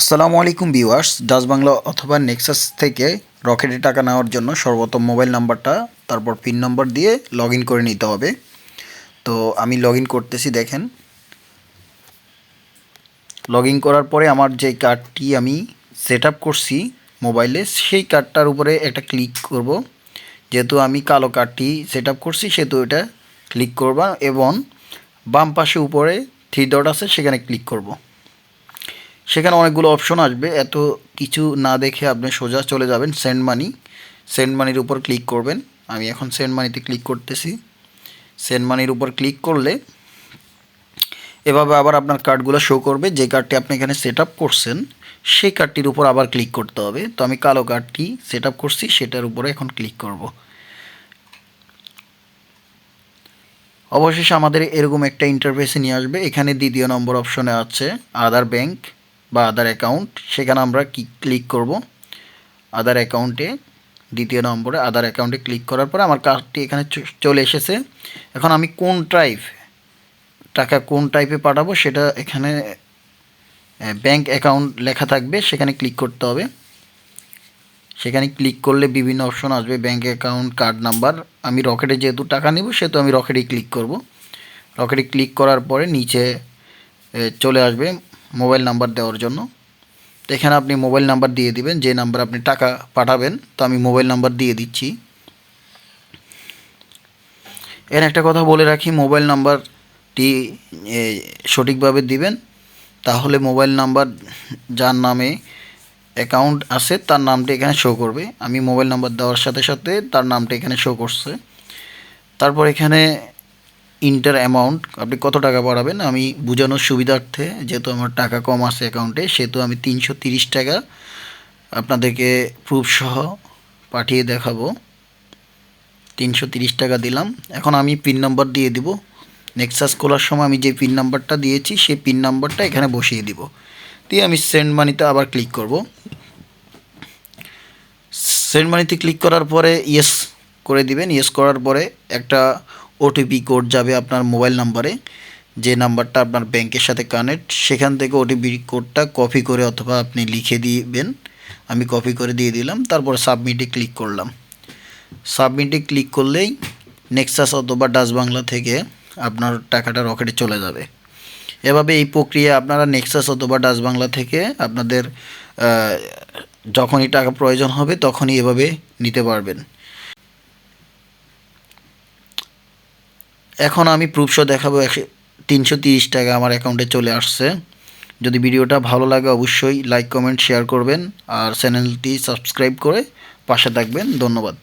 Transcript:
আসসালামু আলাইকুম viewers, Dutch Bangla অথবা নেক্সাস থেকে রকেটে টাকা নেওয়ার জন্য সর্বপ্রথম মোবাইল নাম্বারটা, তারপর পিন নম্বর দিয়ে লগ করে নিতে হবে। তো আমি লগ করতেছি, দেখেন। লগ করার পরে আমার যে কার্ডটি আমি সেট করছি মোবাইলে, সেই কার্ডটার উপরে একটা ক্লিক করব। যেহেতু আমি কালো কার্ডটি সেট করছি, সেহেতু এটা ক্লিক করবা এবং বাম পাশে উপরে থ্রি ডট আছে, সেখানে ক্লিক করব। সেখানে অনেকগুলো অপশন আসবে। এত কিছু না দেখে আপনি সোজা চলে যাবেন সেন্ড মানি সেন্ড মানির উপর ক্লিক করবেন। আমি এখন সেন্ড মানিতে ক্লিক করতেছি। সেন্ড মানির উপর ক্লিক করলে এভাবে আবার আপনার কার্ডগুলো শো করবে। যে কার্ডটি আপনি এখানে সেট করছেন, সেই কার্ডটির উপর আবার ক্লিক করতে হবে। তো আমি কালো কার্ডটি সেট করছি, সেটার উপরে এখন ক্লিক করব। অবশেষে আমাদের এরকম একটা ইন্টারফেসে নিয়ে আসবে। এখানে দ্বিতীয় নম্বর অপশনে আছে আদার ব্যাংক বা আদার অ্যাকাউন্ট সেখানে আমরা কি ক্লিক করব? আদার অ্যাকাউন্টে দ্বিতীয় নম্বরে আদার অ্যাকাউন্টে ক্লিক করার পরে আমার কার্ডটি এখানে চলে এসেছে। এখন আমি কোন টাইপ টাকা কোন টাইপে পাঠাবো সেটা এখানে ব্যাংক অ্যাকাউন্ট লেখা থাকবে, সেখানে ক্লিক করতে হবে। সেখানে ক্লিক করলে বিভিন্ন অপশন আসবে ব্যাঙ্ক অ্যাকাউন্ট কার্ড নাম্বার আমি রকেটে যেহেতু টাকা নেব, সেহেতু আমি রকেটে ক্লিক করব। রকেটে ক্লিক করার পরে নিচে চলে আসবে। মোবাইল নাম্বার দেওয়ার জন্য। এখানে আপনি মোবাইল নাম্বার দিয়ে দিবেন, যে নাম্বার আপনি টাকা পাঠাবেন, তো আমি মোবাইল নাম্বার দিয়ে দিচ্ছি। এর একটা কথা বলে রাখি, মোবাইল নাম্বারটি সঠিকভাবে দিবেন, তাহলে মোবাইল নাম্বার যার নামে অ্যাকাউন্ট আছে, তার নামটি এখানে শো করবে। আমি মোবাইল নাম্বার দেওয়ার সাথে সাথে তার নামটি এখানে শো করছে। তারপর এখানে ইন্টার অ্যামাউন্ট আপনি কত টাকা পাঠাবেন আমি বোঝানোর সুবিধার্থে, যেহেতু আমার টাকা কম আছে অ্যাকাউন্টে সেহেতু আমি তিনশো তিরিশ টাকা আপনাদেরকে প্রুফসহ পাঠিয়ে দেখাবো। তিনশো তিরিশ টাকা দিলাম। এখন আমি পিন নাম্বার দিয়ে দিব। নেক্সাস খোলার সময় আমি যে পিন নাম্বারটা দিয়েছি, সেই পিন নাম্বারটা এখানে বসিয়ে দিব। দিয়ে আমি সেন্ড মানিতে আবার ক্লিক করব। সেন্ড মানিতে ক্লিক করার পরে ইয়েস করে দিবেন। ইয়েস করার পরে একটা ওটিপি কোড যাবে আপনার মোবাইল নাম্বারে যে নাম্বারটা আপনার ব্যাংকের সাথে কানেক্ট সেখান থেকে ওটিপি কোডটা কপি করে অথবা আপনি লিখে দিবেন। আমি কপি করে দিয়ে দিলাম, তারপরে সাবমিটে ক্লিক করলাম। সাবমিটে ক্লিক করলেই নেক্সাস অথবা ডাচ বাংলা থেকে আপনার টাকাটা রকেটে চলে যাবে। এভাবে এই প্রক্রিয়া আপনারা নেক্সাস অথবা ডাচ বাংলা থেকে আপনাদের যখনই টাকা প্রয়োজন হবে, তখনই এভাবে নিতে পারবেন। এখন আমি প্রুফশো দেখাবো একশো, তিনশো তিরিশ টাকা আমার অ্যাকাউন্টে চলে আসছে। যদি ভিডিওটা ভালো লাগে অবশ্যই লাইক কমেন্ট শেয়ার করবেন। আর চ্যানেলটি সাবস্ক্রাইব করে পাশে থাকবেন। ধন্যবাদ।